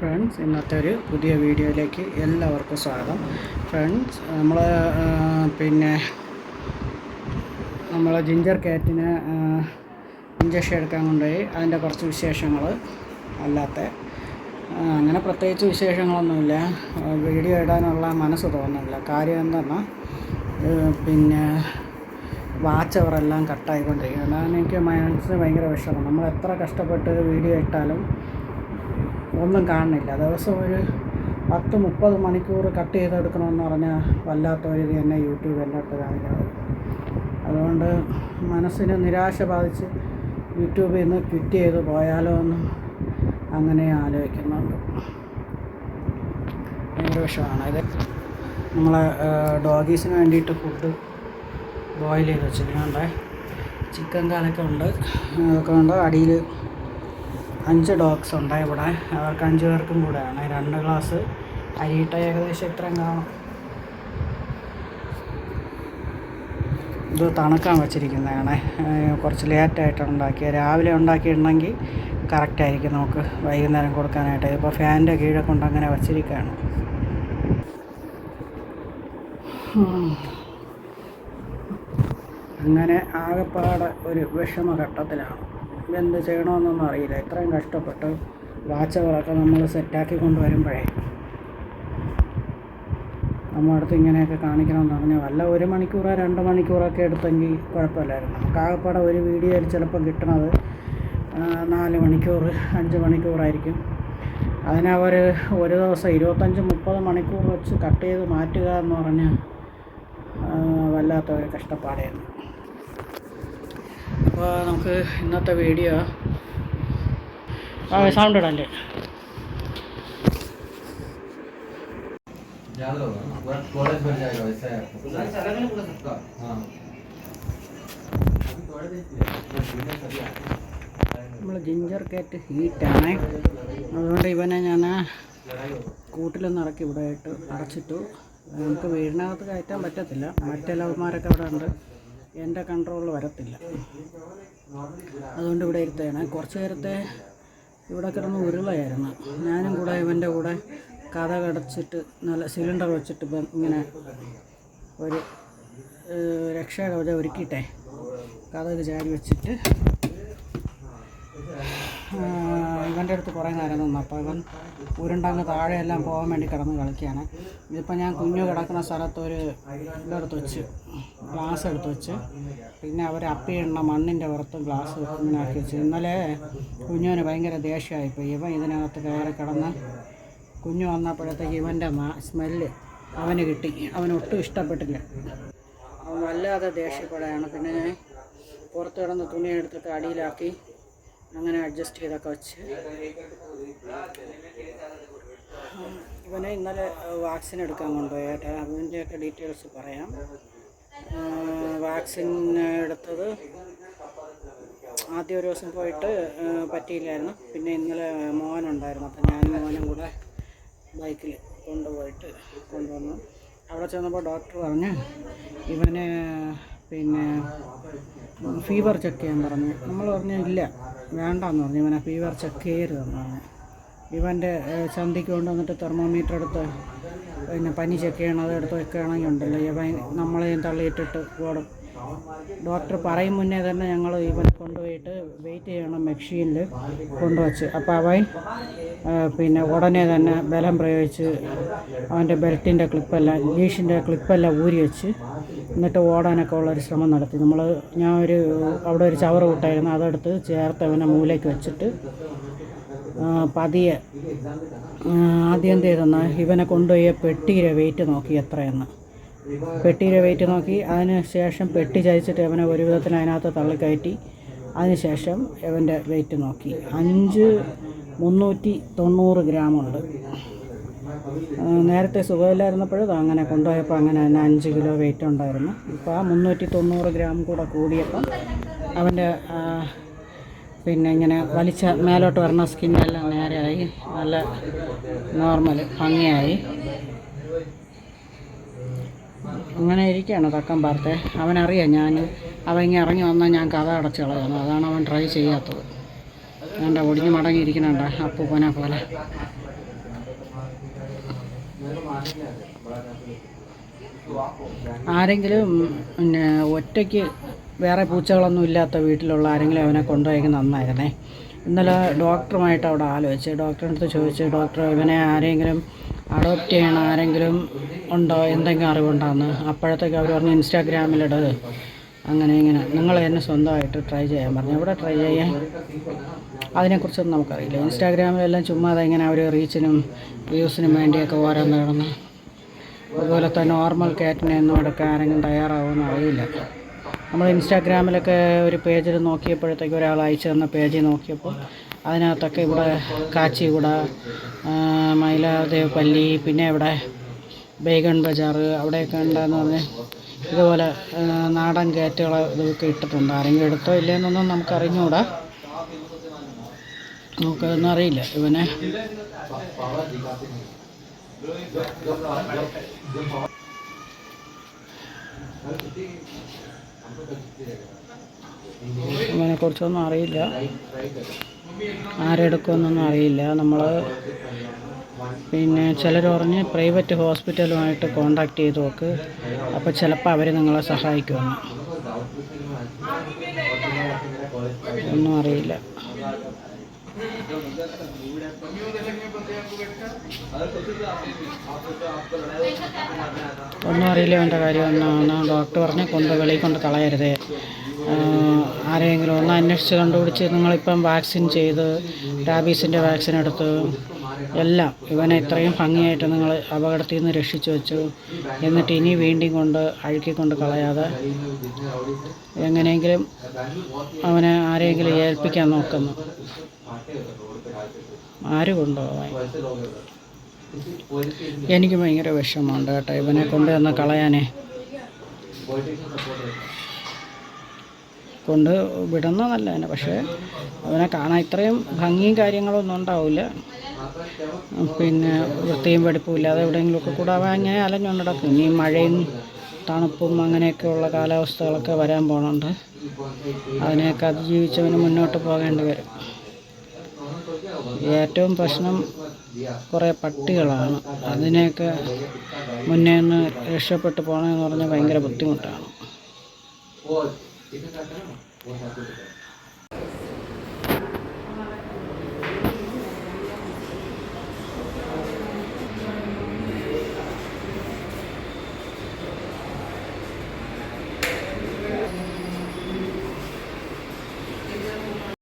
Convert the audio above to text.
Friends ഇന്നത്തെ ഒരു പുതിയ വീഡിയോയിലേക്ക് എല്ലാവർക്കും സ്വാഗതം. ഫ്രണ്ട്സ് നമ്മൾ പിന്നെ നമ്മൾ ജിഞ്ചർ കാറ്റിന് ഇഞ്ചക്ഷൻ എടുക്കാൻ കൊണ്ടുപോയി. അതിന്റെ കുറച്ച് വിശേഷങ്ങൾ അല്ലാത്ത അങ്ങനെ പ്രത്യേകിച്ച് വിശേഷങ്ങളൊന്നുമില്ല. വീഡിയോ ഇടാനുള്ള മനസ്സ് തോന്നുന്നില്ല. കാര്യം എന്തെന്നാൽ പിന്നെ വാച്ച് അവറെല്ലാം കട്ടായിക്കൊണ്ടിരിക്കുകയാണ്. അതാണ് എനിക്ക് മനസ്സിന് ഭയങ്കര വിഷമം. നമ്മൾ എത്ര കഷ്ടപ്പെട്ട് വീഡിയോ ഇട്ടാലും ഒന്നും കാണുന്നില്ല. ദിവസം ഒരു പത്ത് മുപ്പത് മണിക്കൂർ കട്ട് ചെയ്തെടുക്കണമെന്ന് പറഞ്ഞാൽ വല്ലാത്ത ഒരു ഇത് തന്നെ യൂട്യൂബ് എന്റെ അടുത്ത് കാണിക്കുന്നത്. അതുകൊണ്ട് മനസ്സിന് നിരാശ ബാധിച്ച് യൂട്യൂബിൽ നിന്ന് ക്വിറ്റ് ചെയ്ത് പോയാലോ എന്ന് അങ്ങനെ ആലോചിക്കുന്നുണ്ട്. ഭയങ്കര വിഷമാണ് ഇത് നമ്മളെ ഡോഗീസിന് വേണ്ടിയിട്ട് ഫുഡ് ബോയിൽ ചെയ്ത് വെച്ചിട്ടുണ്ട് ചിക്കൻ കാലൊക്കെ ഉണ്ട്. അതൊക്കെ ഉണ്ട് അടിയിൽ അഞ്ച് ഡോഗ്സ് ഉണ്ട് ഇവിടെ. അവർക്ക് അഞ്ച് പേർക്കും കൂടെയാണ്. രണ്ട് ഗ്ലാസ് അരിയിട്ട ഏകദേശം ഇത്രയും കാണും. ഇത് തണുക്കാൻ വെച്ചിരിക്കുന്നതാണ്. കുറച്ച് ലേറ്റായിട്ടാണ് ഉണ്ടാക്കിയത് രാവിലെ ഉണ്ടാക്കിയിട്ടുണ്ടെങ്കിൽ കറക്റ്റായിരിക്കും നമുക്ക് വൈകുന്നേരം കൊടുക്കാനായിട്ട്. ഇപ്പോൾ ഫാനിന്റെ കീഴെ കൊണ്ട് അങ്ങനെ വച്ചിരിക്കുകയാണ്. അങ്ങനെ ആകെപ്പാടെ ഒരു വിഷമഘട്ടത്തിലാണ്. എന്ത് ചെയ്യണമെന്നൊന്നും അറിയില്ല. ഇത്രയും കഷ്ടപ്പെട്ട് വാച്ചകളൊക്കെ നമ്മൾ സെറ്റാക്കി കൊണ്ടുവരുമ്പോഴേ നമ്മുടെ അടുത്ത് ഇങ്ങനെയൊക്കെ കാണിക്കണമെന്ന് പറഞ്ഞാൽ വല്ല ഒരു മണിക്കൂറോ രണ്ട് മണിക്കൂറൊക്കെ എടുത്തെങ്കിൽ കുഴപ്പമില്ലായിരുന്നു. നമുക്ക് ആകെപ്പാടെ ഒരു വീഡിയോയിൽ ചിലപ്പോൾ കിട്ടണത് നാല് മണിക്കൂർ അഞ്ച് മണിക്കൂറായിരിക്കും. അതിനവർ ഒരു ദിവസം ഇരുപത്തഞ്ച് മുപ്പത് മണിക്കൂർ വെച്ച് കട്ട് ചെയ്ത് മാറ്റുക എന്ന് പറഞ്ഞാൽ വല്ലാത്ത ഒരു കഷ്ടപ്പാടായിരുന്നു. അപ്പോൾ നമുക്ക് ഇന്നത്തെ വീഡിയോ ആ സൗണ്ട് ഇടല്ലേ याद होगा पूरा कॉलेज भर जाएगा वैसे है आपको हाँ अभी थोड़े देर के लिए बस वीडियो सभी आते നമ്മൾ ജിഞ്ചർ കാറ്റ് ഹീറ്റാണ് അതുകൊണ്ട് ഇവനെ ഞാൻ കൂട്ടിലൊന്ന് ഇറക്കി ഇവിടെ ആയിട്ട് അടച്ചിട്ടു നമുക്ക് വീടിനകത്ത് കയറ്റാൻ പറ്റത്തില്ല മറ്റെല്ലാവന്മാരൊക്കെ ഇവിടെ ഉണ്ട് എന്റെ കൺട്രോളിൽ വരത്തില്ല. അതുകൊണ്ട് ഇവിടെ ഇരുത്തേണേ. കുറച്ച് നേരത്തെ ഇവിടെ കിടന്ന് ഉരുളയായിരുന്നു. ഞാനും കൂടെ ഇവന്റെ കൂടെ കഥ കടച്ചിട്ട് നല്ല സിലിണ്ടർ വെച്ചിട്ട് ഇപ്പം ഇങ്ങനെ ഒരു രക്ഷാകവചം ഒരുക്കിയിട്ടേ. കഥ ചാരി വെച്ചിട്ട് ഇവന്റെ അടുത്ത് കുറേ നേരം നിന്നു. അപ്പോൾ ഇവൻ ഉരുണ്ടങ്ങ് താഴെയെല്ലാം പോകാൻ വേണ്ടി കിടന്ന് കളിക്കുകയാണ്. ഇതിപ്പോൾ ഞാൻ കുഞ്ഞു കിടക്കുന്ന സ്ഥലത്ത് ഒരു ഇതെടുത്ത് വെച്ച് ഗ്ലാസ് എടുത്ത് വെച്ച് പിന്നെ അവർ അപ്പിയിടുന്ന മണ്ണിന്റെ പുറത്ത് ഗ്ലാസ് ഇങ്ങനെ ആക്കി വെച്ചു. ഇന്നലെ കുഞ്ഞുവിന് ഭയങ്കര ദേഷ്യമായിപ്പോയി. ഇവൻ ഇതിനകത്ത് കയറി കിടന്ന് കുഞ്ഞു വന്നപ്പോഴത്തേക്ക് ഇവന്റെ സ്മെല്ല് അവന് കിട്ടി. അവനൊട്ടും ഇഷ്ടപ്പെട്ടില്ല. അവൻ വല്ലാതെ ദേഷ്യപ്പെടുകയാണ്. പിന്നെ ഞാൻ പുറത്ത് കിടന്ന് തുണി എടുത്തിട്ട് അടിയിലാക്കി അങ്ങനെ അഡ്ജസ്റ്റ് ചെയ്തൊക്കെ വെച്ച്. ഇവനെ ഇന്നലെ വാക്സിൻ എടുക്കാൻ കൊണ്ടുപോയി. ഏട്ടാ അതിന്റെയൊക്കെ ഡീറ്റെയിൽസ് പറയാം. വാക്സിൻ എടുത്തത് ആദ്യം ഒരു ദിവസം പോയിട്ട് പറ്റിയില്ലായിരുന്നു. പിന്നെ ഇന്നലെ മോനുണ്ടായിരുന്നു. അപ്പം ഞാൻ മോനും കൂടെ ബൈക്കിൽ കൊണ്ടുപോയിട്ട് കൊണ്ടുവന്നു. അവിടെ ചെന്നപ്പോൾ ഡോക്ടർ പറഞ്ഞ് ഇവന് പിന്നെ ഫീവർ ചെക്ക് ചെയ്യാൻ പറഞ്ഞു. നമ്മൾ പറഞ്ഞു ഇല്ല വേണ്ടെന്ന് പറഞ്ഞു. ഇവനെ ഫീവർ ചെക്ക് ചെയ്യരുതെന്ന് പറഞ്ഞു. ഇവന്റെ ചന്തിക്ക് കൊണ്ടുവന്നിട്ട് തെർമോമീറ്റർ എടുത്ത് പിന്നെ പനി ചെക്ക് ചെയ്യണത് എടുത്ത് വെക്കുകയാണെങ്കിൽ ഉണ്ടല്ലോ. ഇവൻ നമ്മളെയും തള്ളിയിട്ടിട്ട് ഓടും. ഡോക്ടർ പറയും മുന്നേ തന്നെ ഞങ്ങൾ ഇവനെ കൊണ്ടുപോയിട്ട് വെയിറ്റ് ചെയ്യണം മെഷീനിൽ കൊണ്ടുവച്ച്. അപ്പോൾ അവൻ പിന്നെ ഉടനെ തന്നെ ബലം പ്രയോഗിച്ച് അവന്റെ ബെൽറ്റിന്റെ ക്ലിപ്പെല്ലാം ലീഷിന്റെ ക്ലിപ്പെല്ലാം ഊരി വെച്ച് എന്നിട്ട് ഓടാനൊക്കെ ഉള്ളൊരു ശ്രമം നടത്തി. നമ്മൾ ഞാൻ ഒരു അവിടെ ഒരു ചവറ് വിട്ടായിരുന്നു അതെടുത്ത് ചേർത്ത് അവനെ മൂലയ്ക്ക് വെച്ചിട്ട് പതിയെ ആദ്യം എന്ത് ചെയ്തെന്ന് ഇവനെ കൊണ്ടുപോയ പെട്ടിയിലെ വെയിറ്റ് നോക്കി എത്രയെന്ന്. പെട്ടിയിലെ വെയിറ്റ് നോക്കി. അതിന് ശേഷം പെട്ടി ചരിച്ചിട്ട് അവനെ ഒരു വിധത്തിൽ അതിനകത്ത് തള്ളിക്കയറ്റി അതിനുശേഷം ഇവന്റെ വെയിറ്റ് നോക്കി. അഞ്ച് മുന്നൂറ്റി തൊണ്ണൂറ് ഗ്രാമുണ്ട്. നേരത്തെ സുഖമില്ലായിരുന്നപ്പോഴും അങ്ങനെ കൊണ്ടുപോയപ്പോൾ അങ്ങനെ തന്നെ അഞ്ച് കിലോ വെയിറ്റ് ഉണ്ടായിരുന്നു. ഇപ്പോൾ ആ മുന്നൂറ്റി തൊണ്ണൂറ് ഗ്രാം കൂടെ കൂടിയപ്പം അവന്റെ പിന്നെ ഇങ്ങനെ വലിച്ച മേലോട്ട് വരണ സ്കിന്നെല്ലാം നേരെയായി. നല്ല നോർമൽ ഭംഗിയായി. അങ്ങനെ ഇരിക്കുകയാണ് തക്കം പാർത്തെ. അവനറിയാം ഞാൻ അവൻ ഇങ്ങനെ ഇറങ്ങി വന്നാൽ ഞാൻ കഥ അടച്ച് കളയുന്നു. അതാണ് അവൻ ട്രൈ ചെയ്യാത്തത്. എന്റെ ഒടിഞ്ഞു മടങ്ങിയിരിക്കണണ്ട അപ്പൂപ്പനെ പോലെ. ആരെങ്കിലും പിന്നെ ഒറ്റയ്ക്ക് വേറെ പൂച്ചകളൊന്നും ഇല്ലാത്ത വീട്ടിലുള്ള ആരെങ്കിലും അവനെ കൊണ്ടുപോയെങ്കിൽ നന്നായിരുന്നേ. ഇന്നലെ ഡോക്ടറുമായിട്ട് അവിടെ ആലോചിച്ച് ഡോക്ടറിന്റെ അടുത്ത് ചോദിച്ച് ഡോക്ടർ ഇവനെ ആരെങ്കിലും അഡോപ്റ്റ് ചെയ്യണ ആരെങ്കിലും ഉണ്ടോ? എന്തെങ്കിലും അറിവുണ്ടോയെന്ന് അപ്പോഴത്തേക്ക് അവർ പറഞ്ഞു ഇൻസ്റ്റാഗ്രാമിലിടത് അങ്ങനെ ഇങ്ങനെ. നിങ്ങൾ തന്നെ സ്വന്തമായിട്ട് ട്രൈ ചെയ്യാൻ പറഞ്ഞു. എവിടെ ട്രൈ ചെയ്യാൻ? അതിനെക്കുറിച്ചൊന്നും നമുക്കറിയില്ല. ഇൻസ്റ്റാഗ്രാമിലെല്ലാം ചുമ്മാ ഇങ്ങനെ അവർ റീച്ചിനും വ്യൂസിനും വേണ്ടിയൊക്കെ ഓരോന്ന് കിടന്ന് തന്നെ നോർമൽ കാറ്റിനെ ഒന്നും എടുക്കാൻ ആരെങ്കിലും തയ്യാറാവുമെന്ന് അറിയില്ല. നമ്മൾ ഇൻസ്റ്റാഗ്രാമിലൊക്കെ ഒരു പേജിൽ നോക്കിയപ്പോഴത്തേക്ക് ഒരാൾ അയച്ചു തന്ന പേജിൽ നോക്കിയപ്പോൾ അതിനകത്തൊക്കെ ഇവിടെ കാച്ചിഗുഡ ആ, മയിലാദേവ് പല്ലി പിന്നെ ഇവിടെ ബേഗൺ ബജാർ അവിടെയൊക്കെ ഉണ്ടെന്ന് പറഞ്ഞ് ഇതുപോലെ നാടൻ കയറ്റുകൾ ഇതൊക്കെ ഇട്ടിട്ടുണ്ട്. ആരെങ്കിലും എടുത്തോ ഇല്ലയെന്നൊന്നും നമുക്ക് അറിഞ്ഞുകൂടാ നമുക്കതൊന്നും അറിയില്ല ഇവനെ ഇവനെ കുറിച്ചൊന്നും അറിയില്ല. ആരെടുക്കുമെന്നൊന്നും അറിയില്ല. നമ്മൾ പിന്നെ ചിലർ പറഞ്ഞ് പ്രൈവറ്റ് ഹോസ്പിറ്റലുമായിട്ട് കോണ്ടാക്ട് ചെയ്ത് നോക്ക്. അപ്പോൾ ചിലപ്പോൾ അവർ നിങ്ങളെ സഹായിക്കുമെന്ന്. ഒന്നും അറിയില്ല. ഒന്നും അറിയില്ല വേണ്ട കാര്യം. ഒന്നാണ് ഡോക്ടർ പറഞ്ഞ കൊണ്ട് വെളിയിൽ കൊണ്ട് കളയരുത്. ആരെങ്കിലും ഒന്ന് അന്വേഷിച്ച് കണ്ടുപിടിച്ച് നിങ്ങളിപ്പം വാക്സിൻ ചെയ്ത് റാബീസിന്റെ വാക്സിൻ എടുത്ത് എല്ലാം. ഇവനെ ഇത്രയും ഭംഗിയായിട്ട് നിങ്ങൾ അപകടത്തിൽ നിന്ന് രക്ഷിച്ചു വെച്ചു. എന്നിട്ട് ഇനി വീണ്ടും കൊണ്ട് അഴുക്കിക്കൊണ്ട് കളയാതെ എങ്ങനെയെങ്കിലും അവനെ ആരെയെങ്കിലും ഏൽപ്പിക്കാൻ നോക്കുന്നു. ആര് കൊണ്ടുപോകാൻ എനിക്ക് ഭയങ്കര വിഷമമുണ്ട് കേട്ടോ ഇവനെ കൊണ്ടുവന്ന് കളയാനേ. കൊണ്ട് വിടുന്നതല്ല തന്നെ പക്ഷേ അവനെ കാണാൻ ഇത്രയും ഭംഗിയും കാര്യങ്ങളൊന്നും ഉണ്ടാവില്ല. പിന്നെ വൃത്തിയും വെടിപ്പും ഇല്ലാതെ എവിടെയെങ്കിലുമൊക്കെ കൂടെ അങ്ങനെ അലഞ്ഞുകൊണ്ട് നടക്കും. ഇനി മഴയും തണുപ്പും അങ്ങനെയൊക്കെയുള്ള കാലാവസ്ഥകളൊക്കെ വരാൻ പോകുന്നുണ്ട്. അതിനെയൊക്കെ അതിജീവിച്ചവന് മുന്നോട്ട് പോകേണ്ടി വരും. ഏറ്റവും പ്രശ്നം കുറേ പട്ടികളാണ്. അതിനെയൊക്കെ മുന്നേ ഒന്ന് രക്ഷപ്പെട്ടു പോകണമെന്ന് പറഞ്ഞാൽ ഭയങ്കര ബുദ്ധിമുട്ടാണ്.